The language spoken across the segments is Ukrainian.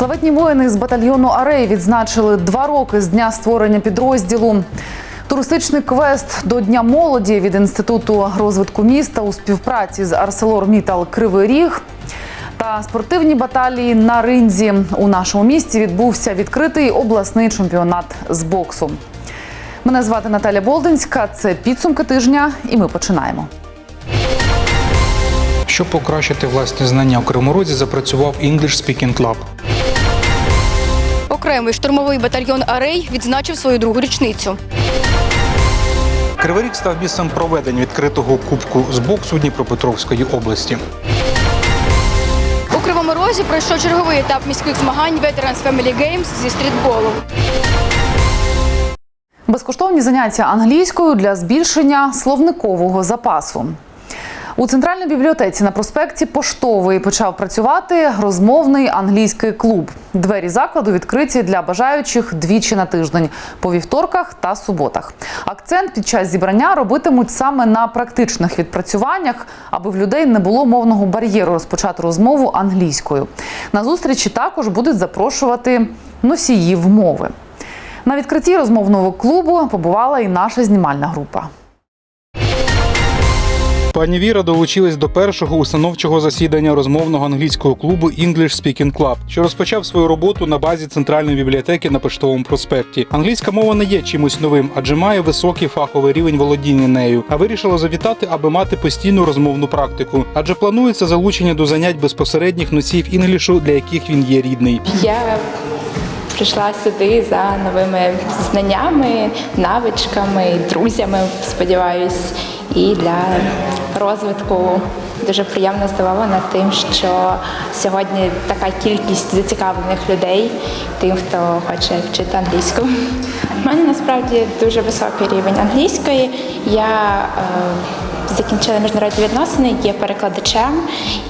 Славетні воїни з батальйону Арей відзначили два роки з дня створення підрозділу. Туристичний квест до Дня молоді від інституту розвитку міста у співпраці з ArcelorMittal Кривий Ріг та спортивні баталії на ринзі у нашому місті відбувся відкритий обласний чемпіонат з боксу. Мене звати Наталя Болдинська. Це підсумки тижня, і ми починаємо. Щоб покращити власні знання у Кривому запрацював English Speaking Club. Окремий штурмовий батальйон Арей відзначив свою другу річницю. Кривий Ріг став місцем проведення відкритого кубку з боксу Дніпропетровської області. У Кривому Розі пройшов черговий етап міських змагань Veterans Family Games зі стрітболу. Безкоштовні заняття англійською для збільшення словникового запасу. У центральній бібліотеці на проспекті Поштовий почав працювати розмовний англійський клуб. Двері закладу відкриті для бажаючих двічі на тиждень по вівторках та суботах. Акцент під час зібрання робитимуть саме на практичних відпрацюваннях, аби в людей не було мовного бар'єру розпочати розмову англійською. На зустрічі також будуть запрошувати носіїв мови. На відкритті розмовного клубу побувала і наша знімальна група. Пані Віра долучилась до першого установчого засідання розмовного англійського клубу English Speaking Club, що розпочав свою роботу на базі центральної бібліотеки на Поштовому проспекті. Англійська мова не є чимось новим, адже має високий фаховий рівень володіння нею. А вирішила завітати, аби мати постійну розмовну практику. Адже планується залучення до занять безпосередніх носіїв інглішу, для яких він є рідний. Я прийшла сюди за новими знаннями, навичками, друзями, сподіваюсь, і для розвитку. Дуже приємно здивована тим, що сьогодні така кількість зацікавлених людей, тим, хто хоче вчити англійську. У мене насправді дуже високий рівень англійської. Я е, закінчила міжнародні відносини, є перекладачем,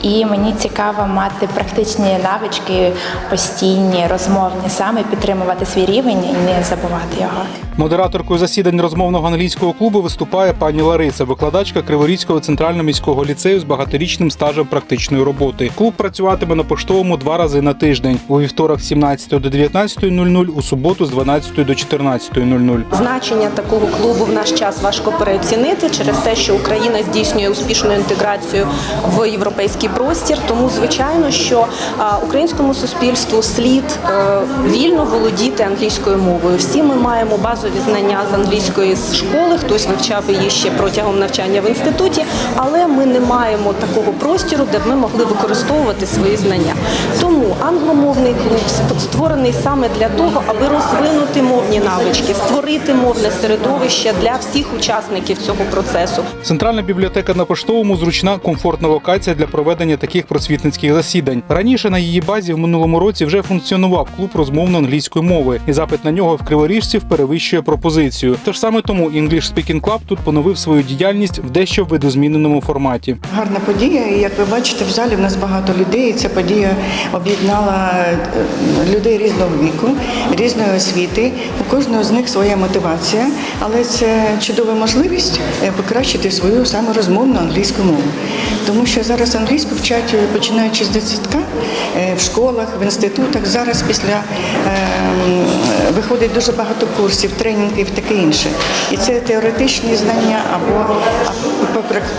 і мені цікаво мати практичні навички, постійні, розмовні, саме підтримувати свій рівень і не забувати його. Модераторкою засідань розмовного англійського клубу виступає пані Лариса, викладачка Криворізького центрального міського ліцею з багаторічним стажем практичної роботи. Клуб працюватиме на поштовому два рази на тиждень у вівторок з 17 до 19.00, у суботу з 12 до 14.00. Значення такого клубу в наш час важко переоцінити через те, що Україна здійснює успішну інтеграцію в європейський простір. Тому, звичайно, що українському суспільству слід е, вільно володіти англійською мовою. Всі ми маємо базові знання з англійської з школи, хтось вивчав її ще протягом навчання в інституті, але ми не маємо такого простору, де б ми могли використовувати свої знання. Тому англомовний клуб створений саме для того, аби розвинути мовні навички, створити мовне середовище для всіх учасників цього процесу. Центральна бібліотека на поштовому зручна, комфортна локація для проведення таких просвітницьких засідань. Раніше на її базі в минулому році вже функціонував клуб розмовно-англійської мови, і запит на нього в криворіжців перевищує пропозицію. Тож саме тому English Speaking Club тут поновив свою діяльність в дещо видозміненому форматі. Гарна подія, і як ви бачите, в залі в нас багато людей. Ця подія об'єднала е, людей різного віку, різної освіти. У кожного з них своя мотивація, але це чудова можливість е, покращити свою саме розмовну англійську мову. Тому що зараз англійську вчать е, починаючи з дитсадка е, в школах, в інститутах. Зараз після е, виходить дуже багато курсів, тренінгів, таке інше. І це теоретичні знання або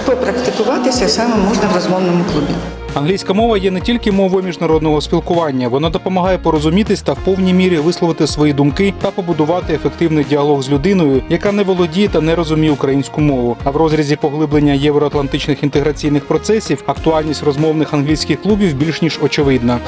попрактикуватися саме можна в розмовному клубі. Англійська мова є не тільки мовою міжнародного спілкування, вона допомагає порозумітись та в повній мірі висловити свої думки та побудувати ефективний діалог з людиною, яка не володіє та не розуміє українську мову. А в розрізі поглиблення євроатлантичних інтеграційних процесів актуальність розмовних англійських клубів більш ніж очевидна.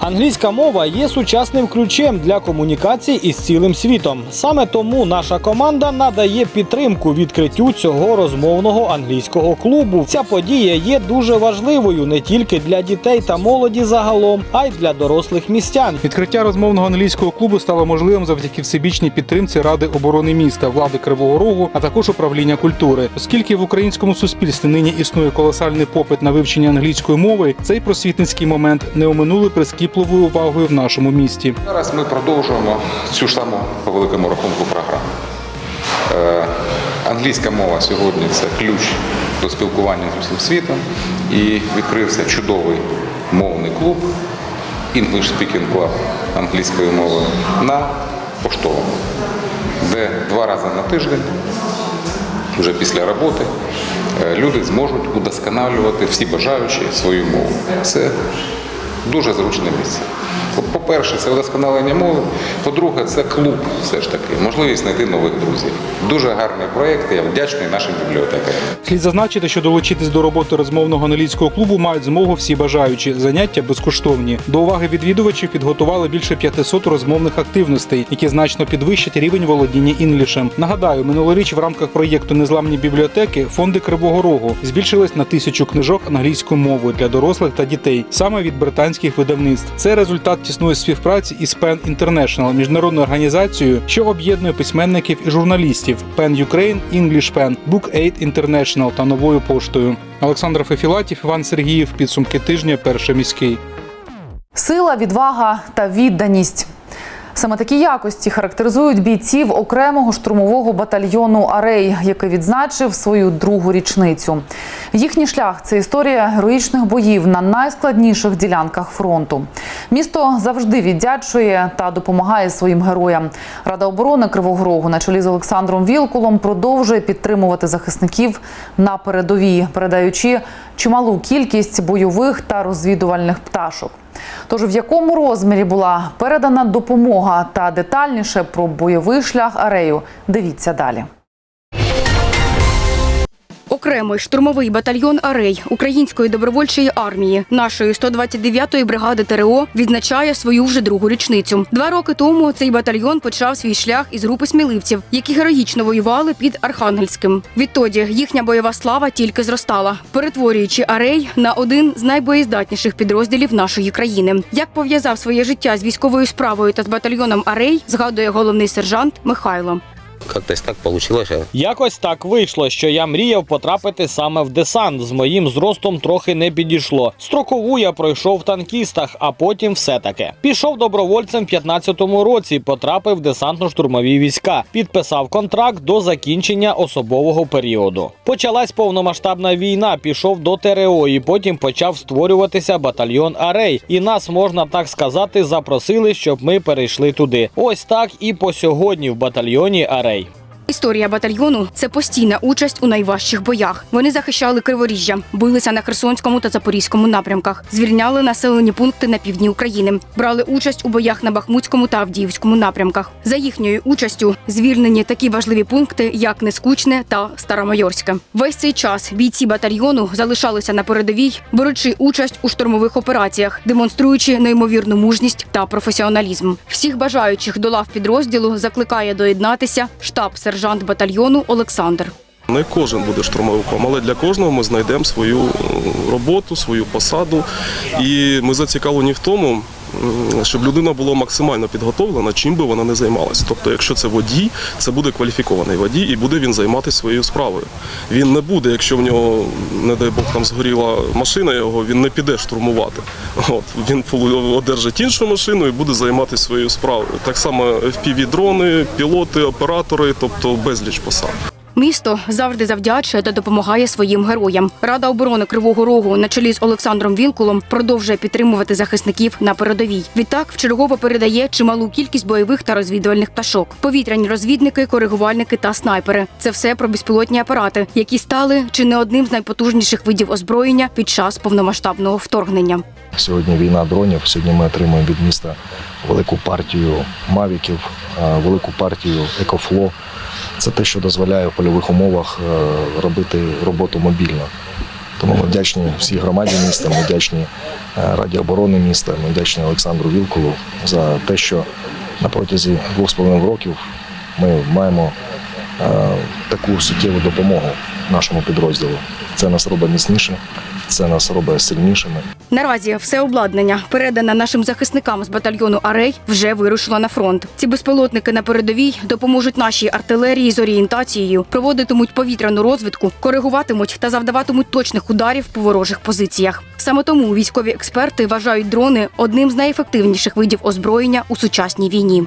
Англійська мова є сучасним ключем для комунікацій із цілим світом. Саме тому наша команда надає підтримку відкриттю цього розмовного англійського клубу. Ця подія є дуже важливою не тільки для дітей та молоді загалом, а й для дорослих містян. Відкриття розмовного англійського клубу стало можливим завдяки всебічній підтримці Ради оборони міста, влади Кривого Рогу, а також управління культури. Оскільки в українському суспільстві нині існує колосальний попит на вивчення англійської мови, цей просвітницький момент не оминули прискіпливою увагою в нашому місті. зараз ми продовжуємо цю ж саму по великому рахунку програму. Англійська мова сьогодні це ключ до спілкування з усім світом і відкрився чудовий мовний клуб English Speaking Club англійської мови на поштовому, де два рази на тиждень, вже після роботи, е, люди зможуть удосконалювати всі бажаючі свою мову. Це дуже зручне місце. По-перше, це удосконалення мови. По-друге, це клуб, все ж таки, можливість знайти нових друзів. Дуже гарний проєкт, я вдячний нашим бібліотекарям. Слід зазначити, що долучитись до роботи розмовного англійського клубу мають змогу всі бажаючі. Заняття безкоштовні. До уваги відвідувачів підготували більше 500 розмовних активностей, які значно підвищать рівень володіння інглішем. Нагадаю, минулоріч в рамках проєкту Незламні бібліотеки фонди Кривого Рогу збільшились на тисячу книжок англійською мовою для дорослих та дітей, саме від британських видавництв. Це результат тісної співпраці із PEN International, міжнародною організацією, що об'єднує письменників і журналістів PEN Ukraine, English PEN, Book Aid International та новою поштою. Олександр Фефілатів, Іван Сергіїв. Підсумки тижня. Перший міський. Сила, відвага та відданість. Саме такі якості характеризують бійців окремого штурмового батальйону Арей, який відзначив свою другу річницю. Їхній шлях це історія героїчних боїв на найскладніших ділянках фронту. Місто завжди віддячує та допомагає своїм героям. Рада оборони Кривого Рогу на чолі з Олександром Вілкулом продовжує підтримувати захисників на передовій, передаючи чималу кількість бойових та розвідувальних пташок. Тож в якому розмірі була передана допомога та детальніше про бойовий шлях Арею, дивіться далі. Окремий штурмовий батальйон Арей Української добровольчої армії нашої 129-ї бригади ТРО відзначає свою вже другу річницю. Два роки тому цей батальйон почав свій шлях із групи сміливців, які героїчно воювали під Архангельським. Відтоді їхня бойова слава тільки зростала, перетворюючи Арей на один з найбоєздатніших підрозділів нашої країни. Як пов'язав своє життя з військовою справою та з батальйоном Арей, згадує головний сержант Михайло. Как-то так а Якось так вийшло, що я мріяв потрапити саме в десант. З моїм зростом трохи не підійшло. Строкову я пройшов в танкістах, а потім все таке. Пішов добровольцем в 15-му році, потрапив в десантно-штурмові війська, підписав контракт до закінчення особового періоду. Почалась повномасштабна війна, пішов до ТРО і потім почав створюватися батальйон Арей. І нас можна так сказати, запросили, щоб ми перейшли туди. Ось так і по сьогодні в батальйоні Арей. Peraí. Історія батальйону це постійна участь у найважчих боях. Вони захищали Криворіжжя, билися на Херсонському та Запорізькому напрямках, звільняли населені пункти на півдні України, брали участь у боях на Бахмутському та Авдіївському напрямках. За їхньою участю звільнені такі важливі пункти, як Нескучне та Старомайорське. Весь цей час бійці батальйону залишалися на передовій, беручи участь у штурмових операціях, демонструючи неймовірну мужність та професіоналізм. Всіх бажаючих до лав підрозділу закликає доєднатися штаб сержант батальйону Олександр. Не кожен буде штурмовиком, але для кожного ми знайдемо свою е, роботу, свою посаду. І ми зацікавлені в тому, щоб людина була максимально підготовлена, чим би вона не займалася. Тобто, якщо це водій, це буде кваліфікований водій, і буде він займатися своєю справою. Він не буде, якщо в нього, не дай Бог, там згоріла машина його, він не піде штурмувати. От він одержить іншу машину і буде займатися своєю справою. Так само FPV-дрони, пілоти, оператори, тобто безліч посад. Місто завжди завдячує та допомагає своїм героям. Рада оборони Кривого Рогу на чолі з Олександром Вілкулом продовжує підтримувати захисників на передовій. Відтак вчергово передає чималу кількість бойових та розвідувальних пташок. Повітряні розвідники, коригувальники та снайпери. Це все про безпілотні апарати, які стали чи не одним з найпотужніших видів озброєння під час повномасштабного вторгнення. Сьогодні війна дронів. Сьогодні ми отримуємо від міста велику партію мавіків, велику партію екофло. Це те, що дозволяє в польових умовах е, робити роботу мобільно. Тому ми вдячні всій громаді міста, ми вдячні е, Раді оборони міста, ми вдячні Олександру Вілкулу за те, що на протязі двох з половиною років ми маємо е, таку суттєву допомогу нашому підрозділу. Це нас робить міцніше, це нас робить сильнішими. Наразі все обладнання, передане нашим захисникам з батальйону Арей, вже вирушило на фронт. Ці безпілотники на передовій допоможуть нашій артилерії з орієнтацією, проводитимуть повітряну розвідку, коригуватимуть та завдаватимуть точних ударів по ворожих позиціях. Саме тому військові експерти вважають дрони одним з найефективніших видів озброєння у сучасній війні.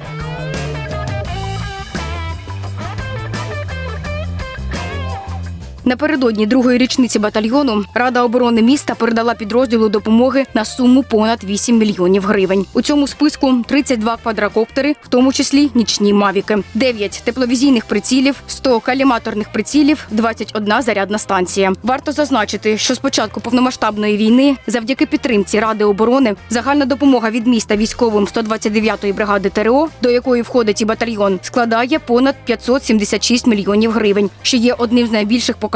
Напередодні другої річниці батальйону Рада оборони міста передала підрозділу допомоги на суму понад 8 мільйонів гривень. У цьому списку 32 квадрокоптери, в тому числі нічні мавіки, 9 тепловізійних прицілів, 100 каліматорних прицілів, 21 зарядна станція. Варто зазначити, що з початку повномасштабної війни, завдяки підтримці Ради оборони, загальна допомога від міста військовим 129-ї бригади ТРО, до якої входить і батальйон, складає понад 576 мільйонів гривень, що є одним з найбільших показників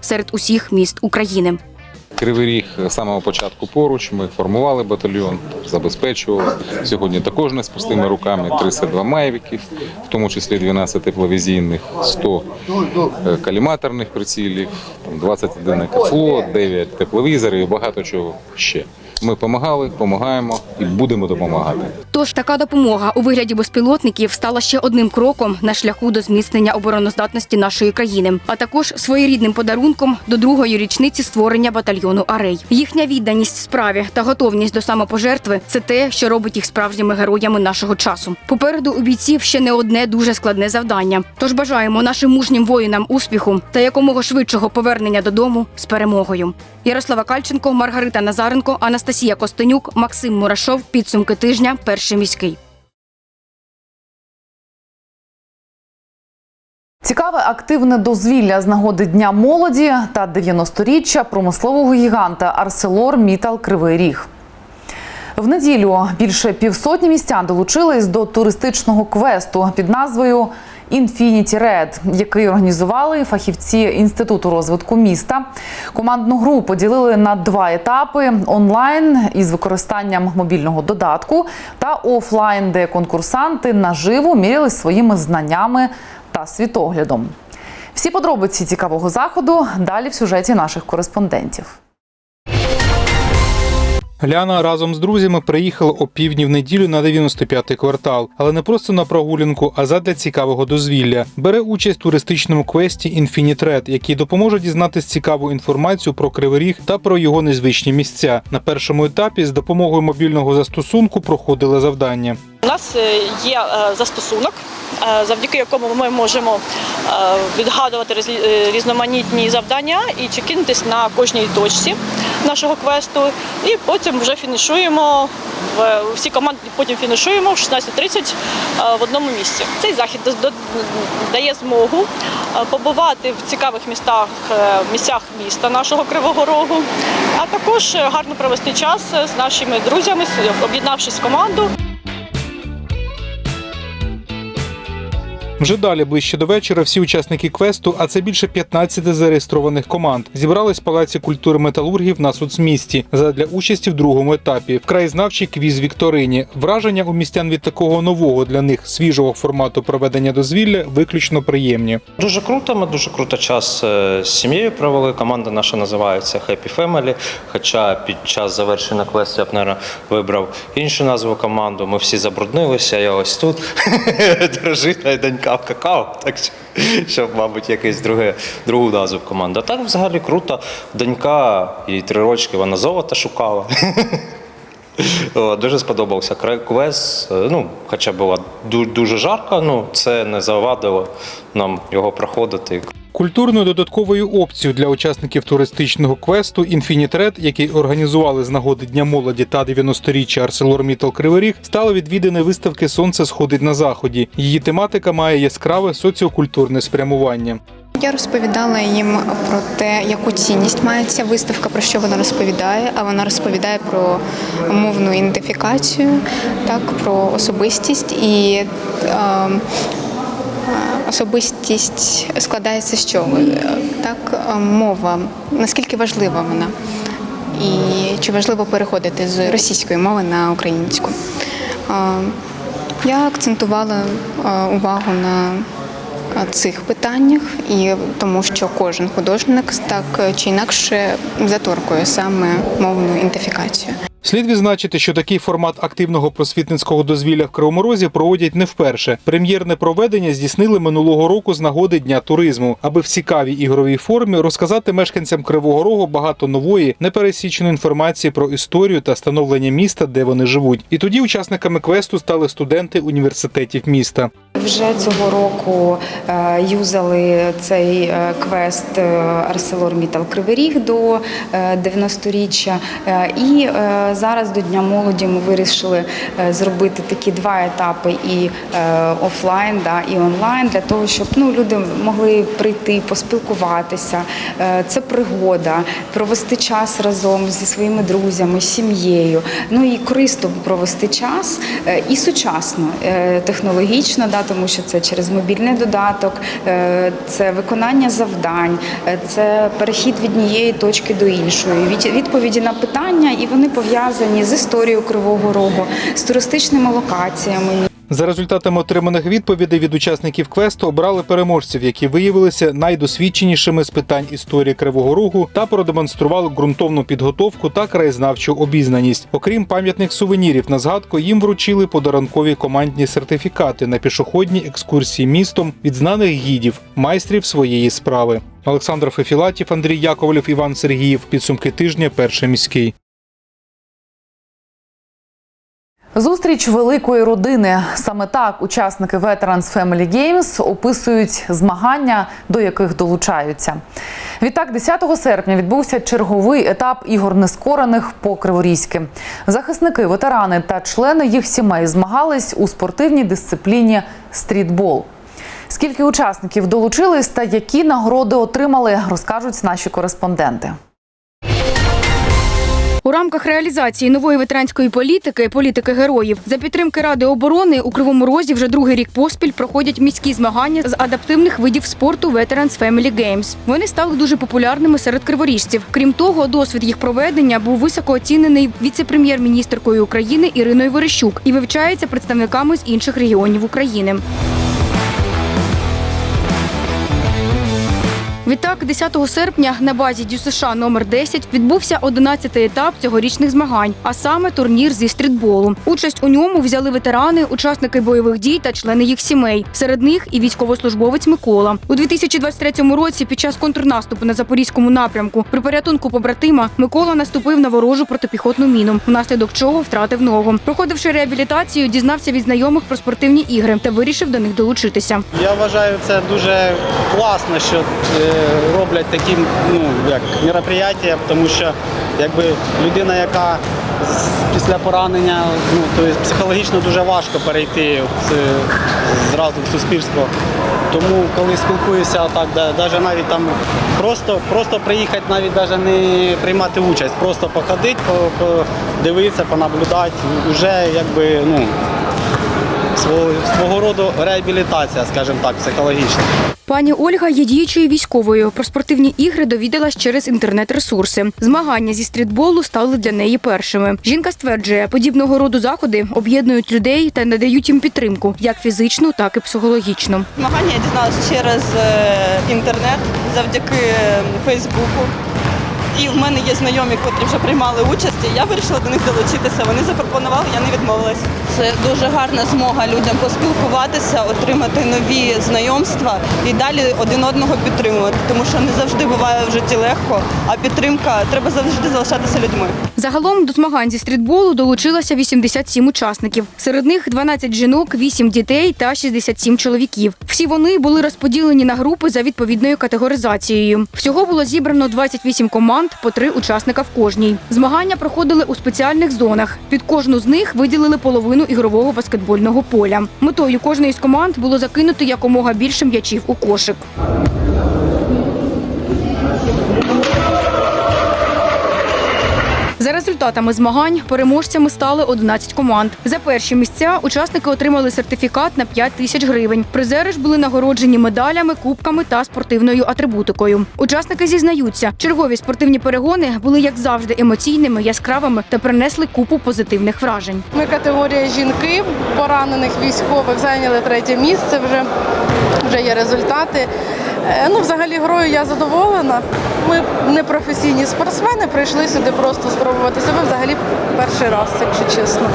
серед усіх міст України. Кривий Ріг з самого початку поруч. Ми формували батальйон, забезпечували. Сьогодні також не з пустими руками 32 майвіків, в тому числі 12 тепловізійних, 100 е, каліматорних прицілів, 21 екофлот, 9 тепловізорів і багато чого ще. Ми допомагали, допомагаємо і будемо допомагати. Тож така допомога у вигляді безпілотників стала ще одним кроком на шляху до зміцнення обороноздатності нашої країни, а також своєрідним подарунком до другої річниці створення батальйону Арей. Їхня відданість справі та готовність до самопожертви це те, що робить їх справжніми героями нашого часу. Попереду у бійців ще не одне дуже складне завдання. Тож бажаємо нашим мужнім воїнам успіху та якомога швидшого повернення додому з перемогою. Ярослава Кальченко, Маргарита Назаренко, Анастасія Костенюк, Максим Мурашов. Підсумки тижня. Перший міський. Цікаве активне дозвілля з нагоди Дня молоді та 90-річчя промислового гіганта Арселор Мітал Кривий Ріг. В неділю більше півсотні містян долучились до туристичного квесту під назвою Infinity Red, який організували фахівці Інституту розвитку міста. Командну гру поділили на два етапи: онлайн із використанням мобільного додатку та офлайн, де конкурсанти наживо мірялись своїми знаннями та світоглядом. Всі подробиці цікавого заходу далі в сюжеті наших кореспондентів. Ляна разом з друзями приїхала о півдні в неділю на 95-й квартал, але не просто на прогулянку, а задля цікавого дозвілля. Бере участь в туристичному квесті Red, який допоможе дізнатись цікаву інформацію про Кривий Ріг та про його незвичні місця. На першому етапі з допомогою мобільного застосунку проходили завдання. У нас е, є е, застосунок, е, завдяки якому ми можемо відгадувати різноманітні завдання і чекінитись на кожній точці нашого квесту. І потім вже фінішуємо. Всі команди потім фінішуємо в 16.30 е, в одному місці. Цей захід дає змогу побувати в цікавих містах, місцях міста нашого Кривого Рогу, а також гарно провести час з нашими друзями, об'єднавшись в команду. Вже далі, ближче до вечора, всі учасники квесту, а це більше 15 зареєстрованих команд, зібрались в палаці культури металургів на соцмісті задля участі в другому етапі в краєзнавчій квіз Вікторині. Враження у містян від такого нового для них свіжого формату проведення дозвілля виключно приємні. Дуже круто. Ми дуже круто час е, з сім'єю провели. Команда наша називається Happy Family. Хоча під час завершення квесту я б, мабуть, вибрав іншу назву команду. Ми всі забруднилися. Я ось тут дружина і донька в какао. Так що, щоб, мабуть, якесь друге, другу назву команду. А так взагалі круто. Донька і три рочки, вона золото шукала. Дуже сподобався квест. Е, Ну, хоча було дуже жарко, ну це не завадило нам його проходити. Культурною додатковою опцією для учасників туристичного квесту Red, який організували з нагоди Дня молоді та 90-річчя ArcelorMittal Кривий Ріг, стало відвідане виставки Сонце сходить на заході. Її тематика має яскраве соціокультурне спрямування. Я розповідала їм про те, яку цінність має ця виставка, про що вона розповідає. А вона розповідає про мовну ідентифікацію, так про особистість і е, особистість складається з чого? Так, е, мова наскільки важлива вона, і чи важливо переходити з російської мови на українську. Е, Я акцентувала е, увагу на цих питаннях, і тому що кожен художник так чи інакше заторкує саме мовну ідентифікацію. Слід відзначити, що такий формат активного просвітницького дозвілля в Кривому Розі проводять не вперше. Прем'єрне проведення здійснили минулого року з нагоди Дня туризму, аби в цікавій ігровій формі розказати мешканцям Кривого Рогу багато нової, непересіченої інформації про історію та становлення міста, де вони живуть. І тоді учасниками квесту стали студенти університетів міста. Вже цього року е, юзали цей е, квест е, ArcelorMittal Кривий Ріг до е, 90-річчя. Е, І зараз до Дня молоді ми вирішили е, зробити такі два етапи і е, офлайн, да, і онлайн, для того, щоб ну, люди могли прийти, поспілкуватися. Е, Це пригода, провести час разом зі своїми друзями, сім'єю. Ну і корисно провести час і сучасно, технологічно, да, тому що це через мобільний додаток, це виконання завдань, це перехід від однієї точки до іншої, відповіді на питання, і вони пов'язані з історією Кривого Рогу, з туристичними локаціями. За результатами отриманих відповідей від учасників квесту обрали переможців, які виявилися найдосвідченішими з питань історії Кривого Рогу та продемонстрували ґрунтовну підготовку та краєзнавчу обізнаність. Окрім пам'ятних сувенірів на згадку, їм вручили подарункові командні сертифікати на пішохідні екскурсії містом від знаних гідів, майстрів своєї справи. Олександр Фефілатів, Андрій Яковлев, Іван Сергіїв. Підсумки тижня. Перший міський. Зустріч великої родини. Саме так учасники Veterans Family Games описують змагання, до яких долучаються. Відтак, 10 серпня відбувся черговий етап ігор нескорених по Криворізьки. Захисники, ветерани та члени їх сімей змагались у спортивній дисципліні стрітбол. Скільки учасників долучились та які нагороди отримали, розкажуть наші кореспонденти. У рамках реалізації нової ветеранської політики, політики героїв, за підтримки Ради оборони у Кривому Розі вже другий рік поспіль проходять міські змагання з адаптивних видів спорту Veterans Family Games. Вони стали дуже популярними серед криворіжців. Крім того, досвід їх проведення був високо оцінений віце-прем'єр-міністркою України Іриною Верещук і вивчається представниками з інших регіонів України. Відтак, 10 серпня на базі ДЮСШ номер 10 відбувся 11-й етап цьогорічних змагань, а саме турнір зі стрітболу. Участь у ньому взяли ветерани, учасники бойових дій та члени їх сімей. Серед них і військовослужбовець Микола. У 2023 році під час контрнаступу на запорізькому напрямку при порятунку побратима Микола наступив на ворожу протипіхотну міну, внаслідок чого втратив ногу. Проходивши реабілітацію, дізнався від знайомих про спортивні ігри та вирішив до них долучитися. Я вважаю, це дуже класно, що е, роблять такі ну, як, мероприятия, тому що якби людина, яка після поранення, ну, тобто психологічно дуже важко перейти це, зразу в суспільство. Тому коли спілкуюся так, навіть навіть там просто, просто приїхати, навіть навіть не приймати участь, просто походити, по- подивитися, понаблюдати, вже якби ну, свого, свого роду реабілітація, скажімо так, психологічна. Пані Ольга є діючою військовою. Про спортивні ігри довідалась через інтернет-ресурси. Змагання зі стрітболу стали для неї першими. Жінка стверджує, подібного роду заходи об'єднують людей та надають їм підтримку, як фізичну, так і психологічну. Змагання я дізналася через е, інтернет, завдяки Фейсбуку. І в мене є знайомі, котрі вже приймали участь. і Я вирішила до них долучитися. Вони запропонували, я не відмовилась. Це дуже гарна змога людям поспілкуватися, отримати нові знайомства і далі один одного підтримувати. Тому що не завжди буває в житті легко, а підтримка треба завжди залишатися людьми. Загалом до змагань зі стрітболу долучилося 87 учасників. Серед них 12 жінок, 8 дітей та 67 чоловіків. Всі вони були розподілені на групи за відповідною категоризацією. Всього було зібрано 28 команд по три учасника в кожній. Змагання проходили у спеціальних зонах. Під кожну з них виділили половину ігрового баскетбольного поля. Метою кожної з команд було закинути якомога більше м'ячів у кошик. За результатами змагань переможцями стали 11 команд. За перші місця учасники отримали сертифікат на 5 тисяч гривень. Призери ж були нагороджені медалями, кубками та спортивною атрибутикою. Учасники зізнаються, чергові спортивні перегони були як завжди емоційними, яскравими та принесли купу позитивних вражень. Ми категорія жінки поранених військових зайняли третє місце. Вже вже є результати. Е, Ну, взагалі, грою я задоволена. Ми не професійні спортсмени, прийшли сюди просто спробувати себе взагалі перший раз, якщо чесно.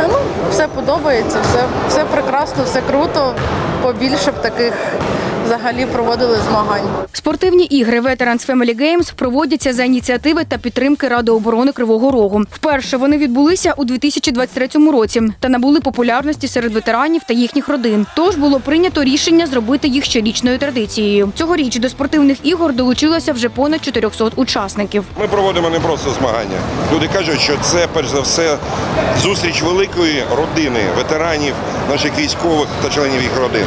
Е, Ну, все подобається, все, все прекрасно, все круто. Побільше б таких взагалі проводили змагань. Спортивні ігри Veterans Family Games проводяться за ініціативи та підтримки Ради оборони Кривого Рогу. Вперше вони відбулися у 2023 році та набули популярності серед ветеранів та їхніх родин. Тож було прийнято рішення зробити їх щорічною традицією. Цьогоріч до спортивних ігор долучилося вже понад 400 учасників. Ми проводимо не просто змагання. Люди кажуть, що це перш за все зустріч великої родини, ветеранів, наших військових та членів їх родин.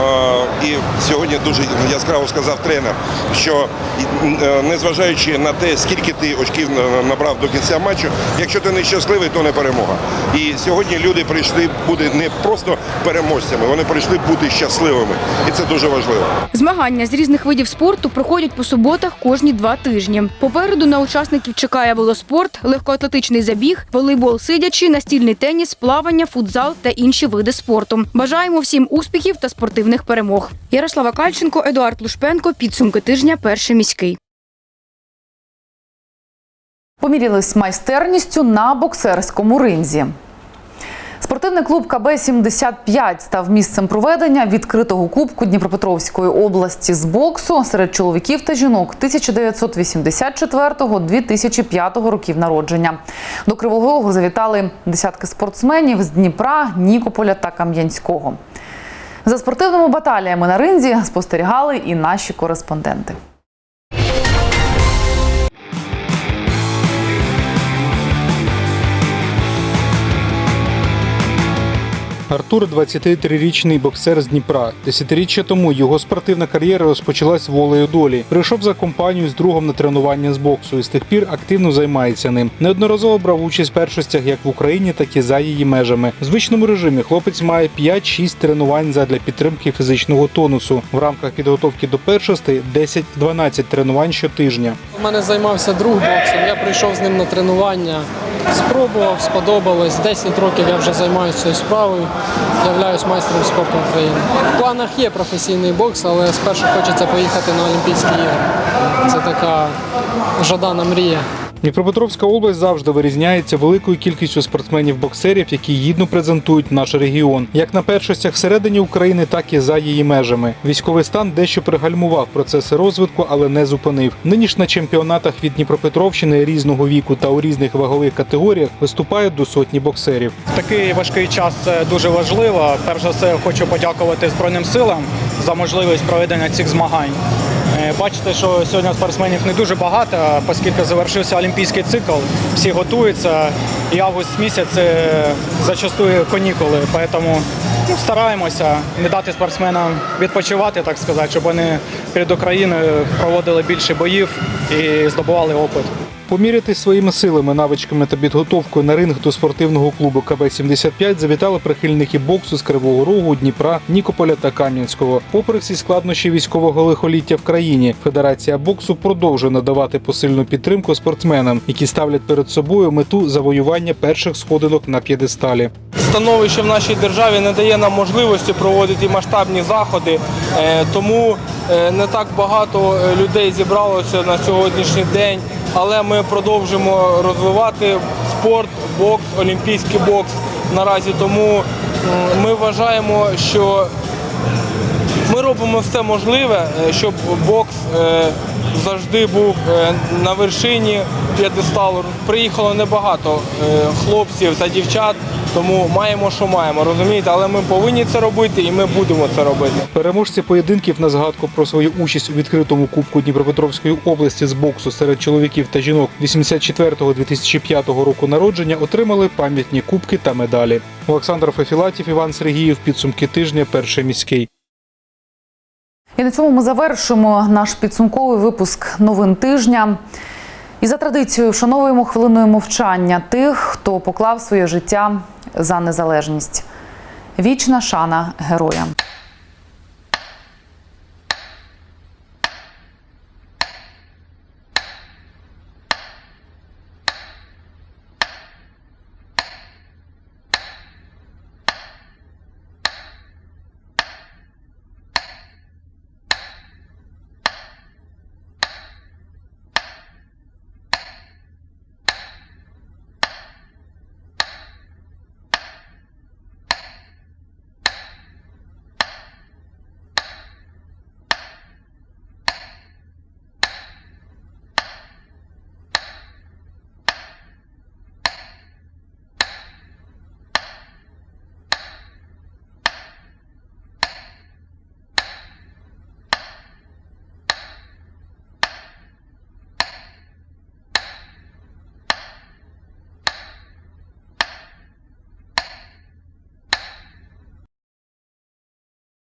І сьогодні дуже яскраво сказав тренер, що е, незважаючи на те, скільки ти очків набрав до кінця матчу, якщо ти не щасливий, то не перемога. І сьогодні люди прийшли бути не просто переможцями, вони прийшли бути щасливими. І це дуже важливо. Змагання з різних видів спорту проходять по суботах кожні два тижні. Попереду на учасників чекає велоспорт, легкоатлетичний забіг, волейбол сидячи, настільний теніс, плавання, футзал та інші види спорту. Бажаємо всім успіхів та спортивних перемог. Ярослава Кальченко, Едуард Лушпенко. Підсумки тижня. Перший міський. Помірялись майстерністю на боксерському ринзі. Спортивний клуб КБ-75 став місцем проведення відкритого кубку Дніпропетровської області з боксу серед чоловіків та жінок 1984-2005 років народження. До Кривого Рогу завітали десятки спортсменів з Дніпра, Нікополя та Кам'янського. За спортивними баталіями на ринзі спостерігали і наші кореспонденти. Артур 23-річний боксер з Дніпра. Десятиріччя тому його спортивна кар'єра розпочалась волею долі. Прийшов за компанію з другом на тренування з боксу і з тих пір активно займається ним. Неодноразово брав участь в першостях як в Україні, так і за її межами. В звичному режимі хлопець має 5-6 тренувань задля підтримки фізичного тонусу. В рамках підготовки до першостей 10-12 тренувань щотижня. У мене займався друг боксом. Я прийшов з ним на тренування, спробував, сподобалось. 10 років я вже займаюся цією справою, являюсь майстром спорту України. В планах є професійний бокс, але спершу хочеться поїхати на Олімпійські ігри. Це така жадана мрія. Дніпропетровська область завжди вирізняється великою кількістю спортсменів-боксерів, які гідно презентують наш регіон, як на першостях всередині України, так і за її межами. Військовий стан дещо пригальмував процеси розвитку, але не зупинив. Нині ж на чемпіонатах від Дніпропетровщини різного віку та у різних вагових категоріях виступають до сотні боксерів. В такий важкий час це дуже важливо. Перш за все, хочу подякувати Збройним силам за можливість проведення цих змагань. Е, Бачите, що сьогодні спортсменів не дуже багато, оскільки завершився олімпійський цикл, всі готуються, і август місяць це зачастую канікули. Тому ну, стараємося не дати спортсменам відпочивати, так сказати, щоб вони перед Україною проводили більше боїв і здобували опит. Поміряти своїми силами, навичками та підготовкою на ринг до спортивного клубу КБ-75 завітали прихильники боксу з Кривого Рогу, Дніпра, Нікополя та Кам'янського. Попри всі складнощі військового лихоліття в країні, Федерація боксу продовжує надавати посильну підтримку спортсменам, які ставлять перед собою мету завоювання перших сходинок на п'єдесталі. становище в нашій державі не дає нам можливості проводити масштабні заходи, е, тому е, не так багато е, людей зібралося на сьогоднішній день. Але ми продовжимо розвивати спорт, бокс, олімпійський бокс наразі. Тому ми вважаємо, що ми робимо все можливе, е, щоб бокс е, завжди був е, на вершині п'єдесталу. Приїхало небагато е, хлопців та дівчат, тому маємо, що маємо, розумієте, але ми повинні це робити і ми будемо це робити. Переможці поєдинків на згадку про свою участь у відкритому кубку Дніпропетровської області з боксу серед чоловіків та жінок 84-2005 року народження отримали пам'ятні кубки та медалі. Олександр Фефілатів, Іван Сергіїв. Підсумки тижня. Перший міський. І на цьому ми завершимо наш підсумковий випуск новин тижня. І за традицією вшановуємо хвилиною мовчання тих, хто поклав своє життя за незалежність. Вічна шана героям.